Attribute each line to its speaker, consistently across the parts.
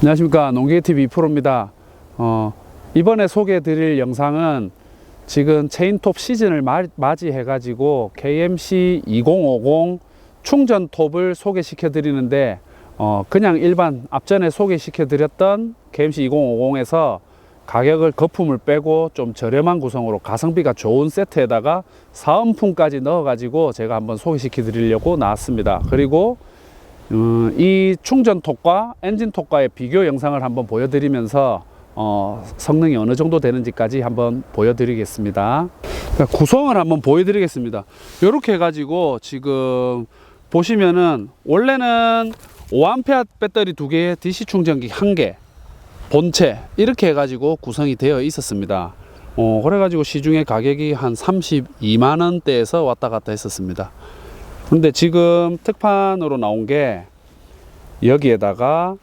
Speaker 1: 안녕하십니까 농계TV 프로입니다. 어, 이번에 소개해 드릴 영상은 지금 체인톱 시즌을 마, 맞이해 가지고 KMC 2050 충전톱을 소개시켜 드리는데 어, 그냥 일반 앞전에 소개시켜 드렸던 KMC 2050에서 가격을 거품을 빼고 좀 저렴한 구성으로 가성비가 좋은 세트에다가 사은품까지 넣어 가지고 제가 한번 소개시켜 드리려고 나왔습니다. 그리고 음, 이 충전톱과 엔진톱과의 비교 영상을 한번 보여드리면서 어, 성능이 어느 정도 되는지까지 한번 보여드리겠습니다. 그러니까 구성을 한번 보여드리겠습니다. 이렇게 해가지고 지금 보시면은 원래는 5A 배터리 두 개에 DC 충전기 한 개, 본체 이렇게 해가지고 구성이 되어 있었습니다. 어, 그래가지고 시중에 가격이 한 32만 원대에서 왔다 갔다 했었습니다. 근데 지금 특판으로 나온 게 여기에다가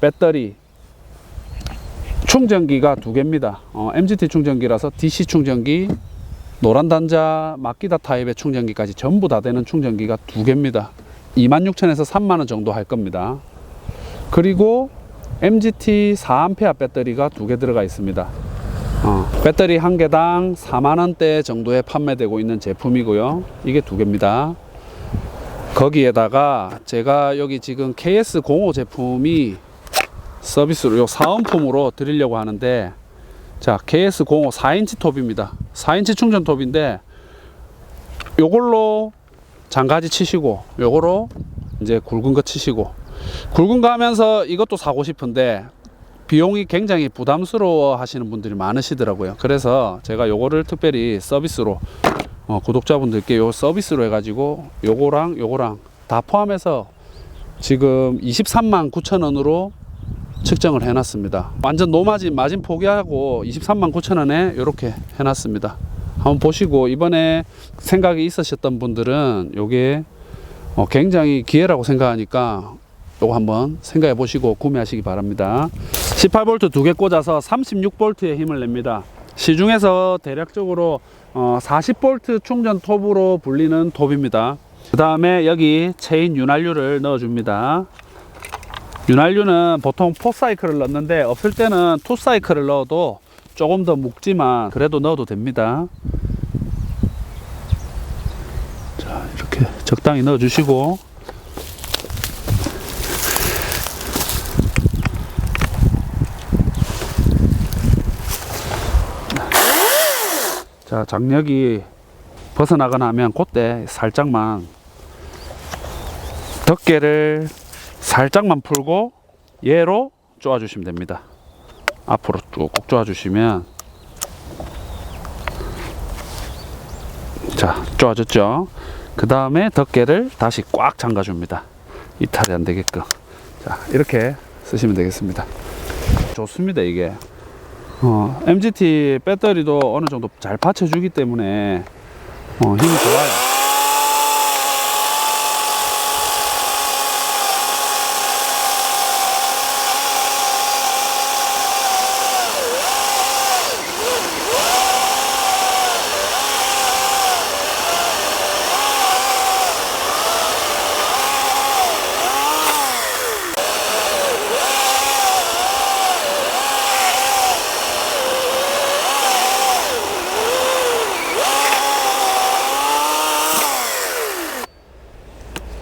Speaker 1: 배터리 충전기가 두 개입니다. 어, MGT 충전기라서 DC 충전기, 노란 단자, 마키다 타입의 충전기까지 전부 다 되는 충전기가 두 개입니다. 26,000에서 3만 원 정도 할 겁니다. 그리고 MGT 4A 배터리가 두 개 들어가 있습니다. 어, 배터리 한 개당 4만 원대 정도에 판매되고 있는 제품이고요. 이게 두 개입니다. 거기에다가 제가 여기 지금 KS05 제품이 서비스로 요 사은품으로 드리려고 하는데 자 KS05 4인치 톱입니다. 4인치 충전 톱인데 요걸로 장가지 치시고 요거로 이제 굵은 거 치시고 굵은 거 하면서 이것도 사고 싶은데 비용이 굉장히 부담스러워 하시는 분들이 많으시더라고요. 그래서 제가 요거를 특별히 서비스로 어, 구독자분들께 요 서비스로 해가지고 요거랑 요거랑 다 포함해서 지금 23만 9천 원으로 측정을 해놨습니다. 완전 노마진 마진 포기하고 23만 9천 원에 이렇게 해놨습니다. 한번 보시고 이번에 생각이 있으셨던 분들은 요게 어, 굉장히 기회라고 생각하니까 요거 한번 생각해 보시고 구매하시기 바랍니다. 18V 두 개 꽂아서 36V의 힘을 냅니다. 시중에서 대략적으로 어, 40V 충전 톱으로 불리는 톱입니다. 그 다음에 여기 체인 윤활유를 넣어줍니다. 윤활유는 보통 4사이클을 넣는데 없을 때는 2사이클을 넣어도 조금 더 묵지만 그래도 넣어도 됩니다. 자, 이렇게 적당히 넣어주시고 자, 장력이 벗어나거나 하면 그때 살짝만 덮개를 살짝만 풀고 얘로 쪼아 주시면 됩니다. 앞으로 쭉쭉 쪼아 주시면 자 쪼아졌죠. 그 다음에 덮개를 다시 꽉 잠가 줍니다. 이탈이 안 되게끔. 자 이렇게 쓰시면 되겠습니다. 좋습니다 이게. 어, MGT 배터리도 어느 정도 잘 받쳐주기 때문에 어, 힘이 좋아요.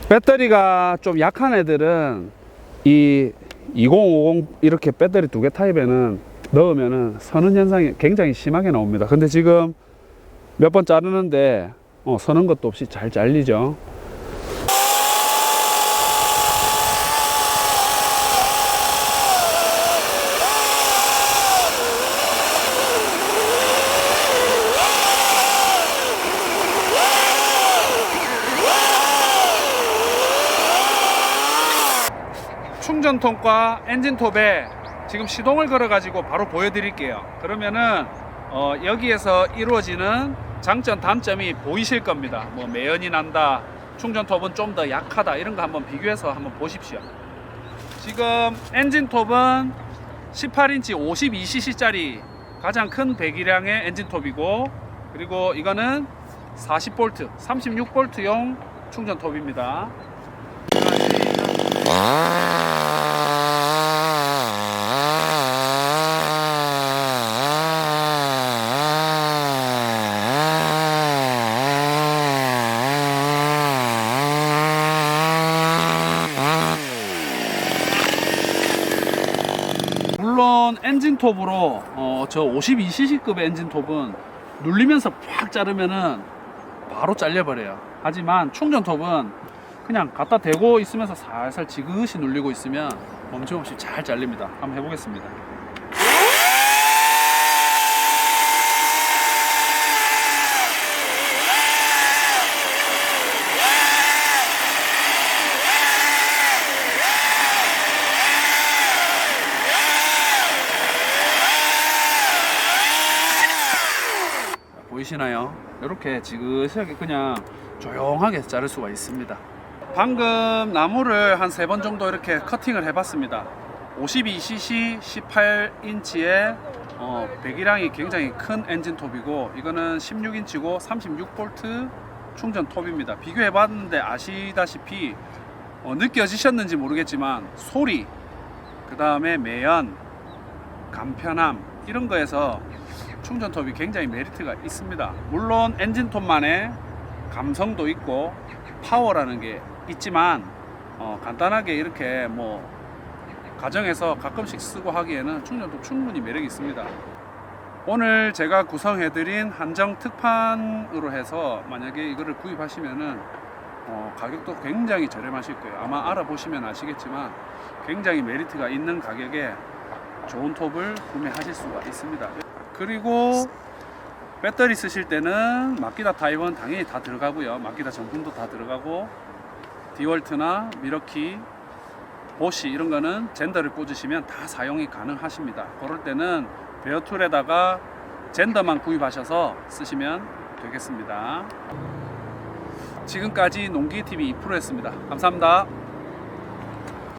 Speaker 1: 배터리가 좀 약한 애들은 이 2050 이렇게 배터리 두 개 타입에는 넣으면은 서는 현상이 굉장히 심하게 나옵니다. 근데 지금 몇 번 자르는데 어, 서는 것도 없이 잘 잘리죠. 충전통과 엔진톱에 지금 시동을 걸어 가지고 바로 보여드릴게요. 그러면은 어, 여기에서 이루어지는 장점 단점이 보이실 겁니다. 뭐 매연이 난다 충전톱은 좀 더 약하다 이런 거 한번 비교해서 한번 보십시오. 지금 엔진톱은 18인치 52cc 짜리 가장 큰 배기량의 엔진톱이고 그리고 이거는 40V 36V용 충전톱입니다 엔진톱으로 어, 저 52cc급의 엔진톱은 눌리면서 팍 자르면은 바로 잘려버려요. 하지만 충전톱은 그냥 갖다 대고 있으면서 살살 지그시 눌리고 있으면 멈춤없이 잘 잘립니다. 한번 해보겠습니다. 보이시나요? 이렇게 지그시하게 그냥 조용하게 자를 수가 있습니다. 방금 나무를 한 세 번 정도 이렇게 커팅을 해봤습니다. 52cc 18인치의 어, 배기량이 굉장히 큰 엔진 톱이고 이거는 16인치고 36V 충전 톱입니다. 비교해봤는데 아시다시피 어, 느껴지셨는지 모르겠지만 소리, 그 다음에 매연, 간편함 이런 거에서 충전톱이 굉장히 메리트가 있습니다. 물론 엔진톱만의 감성도 있고 파워라는 게 있지만 어, 간단하게 이렇게 뭐 가정에서 가끔씩 쓰고 하기에는 충전톱 충분히 매력이 있습니다. 오늘 제가 구성해드린 한정 특판으로 해서 만약에 이거를 구입하시면은 어, 가격도 굉장히 저렴하실 거예요. 아마 알아보시면 아시겠지만 굉장히 메리트가 있는 가격에 좋은 톱을 구매하실 수가 있습니다. 그리고 배터리 쓰실 때는 마키다 타입은 당연히 다 들어가고요. 마키다 정품도 다 들어가고 디월트나 미러키, 보시 이런 거는 젠더를 꽂으시면 다 사용이 가능하십니다. 그럴 때는 베어툴에다가 젠더만 구입하셔서 쓰시면 되겠습니다. 지금까지 농기TV 2프로였습니다. 감사합니다.